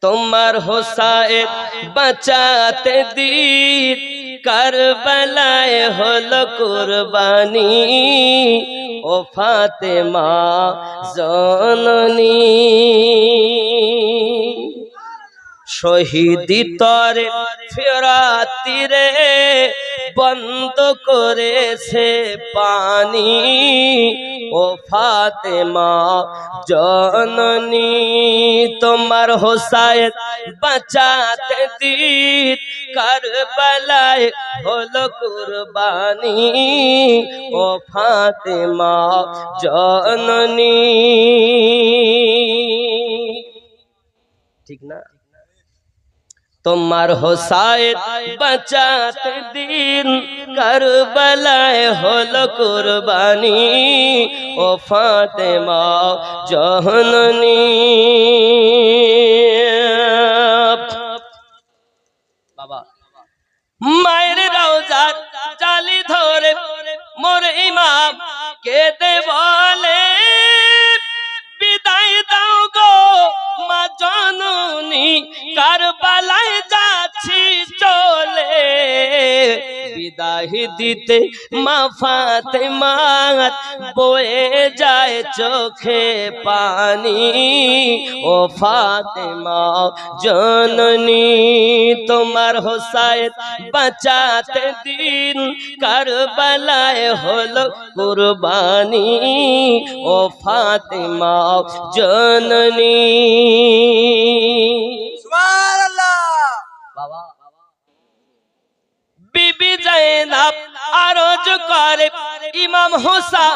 তোমার হোসায়েন বাঁচাতে দিন। কারবালায় হলো কুরবানি। ও ফাতেমা জননী। শহীদি তরে ফেরাতিরে বন্ধ করেছে পানি। ও ফাতেমা, জননী, তোমার হোসায়েন বাঁচাতে দিন কারবালায় হলো কুরবানি। ও ফাতেমা, জননী। ঠিক না? তোমার হোসায়েন বাঁচাতে দিন। কারবালায় হল কুরবানি ও ফাতেমা জহননী। মায়ের রওজার জালি ধরে, মোর ইমাম কে বলে কারবালায় যাচ্ছি চলে। বিদায় দিতে মা ফাতেমা বয়ে যায় চোখে পানি। ও ফাতেমা, জননী, তোমার হোসায়েন বাঁচাতে দিন। কারবালায় হলো কুরবানি। ও ফাতেমা, জননী বিবি জাইনাব আরজ করে। ইমাম হোসা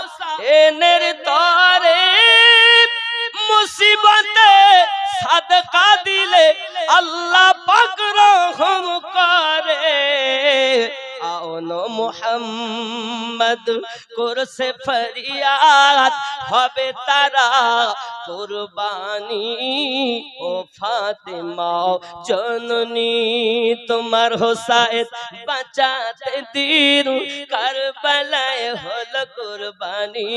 এনের তরে মুসিবতে সাদকা দিলে আল্লাহ আওন মুহাম্মদ, করছে ফরিয়াদ, হবে তারা কুরবানি। ও ফাতেমা, জননী তোমার হোসায়েন বাঁচাতে দিন কারবালায় হল কুরবানি।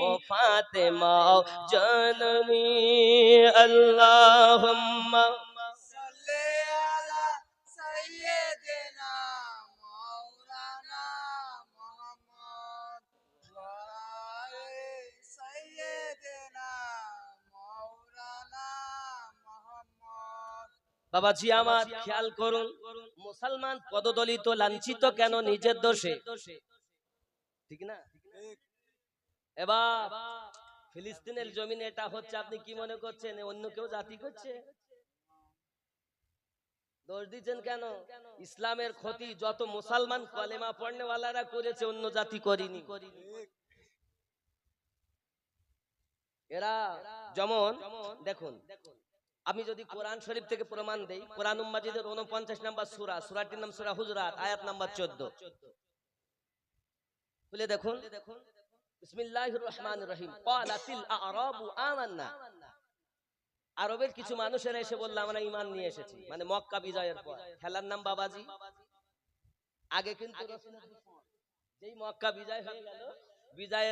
ও ফাতেমা, জননী, আল্লাহুম্মা। বাবাজি আমার, খেয়াল করুন, মুসলমান পদদলিত, লাঞ্ছিত কেন নিজের দোষে? ঠিক না? এবার ফিলিস্তিনের জমিনে এটা হচ্ছে, আপনি কি মনে করছেন? অন্য কেউ জাতি করছে? দোষ দিচ্ছেন কেন? ইসলামের ক্ষতি, যত মুসলমান কলেমা পড়নেওয়ালারা করেছে, অন্য জাতি করিনি। এরা যেমন, দেখুন দেখুন আমি যদি কোরআন শরীফ থেকে প্রমাণ দেই, কোরআন মাজিদের উনপঞ্চাশ নাম্বার সুরা, সুরাটির নাম সুরা হুজরাত, আয়াত নাম্বার চোদ্দ। বলে দেখুন। বিসমিল্লাহির রহমানির রহিম আরবের কিছু মানুষেরা এসে বলল, আমরা ইমান নিয়ে এসেছি। মানে মক্কা বিজয়ের পর। খেলার নাম বাবাজি। আগে কিন্তু যেই মক্কা বিজয় হয়ে গেল, বিজয়ের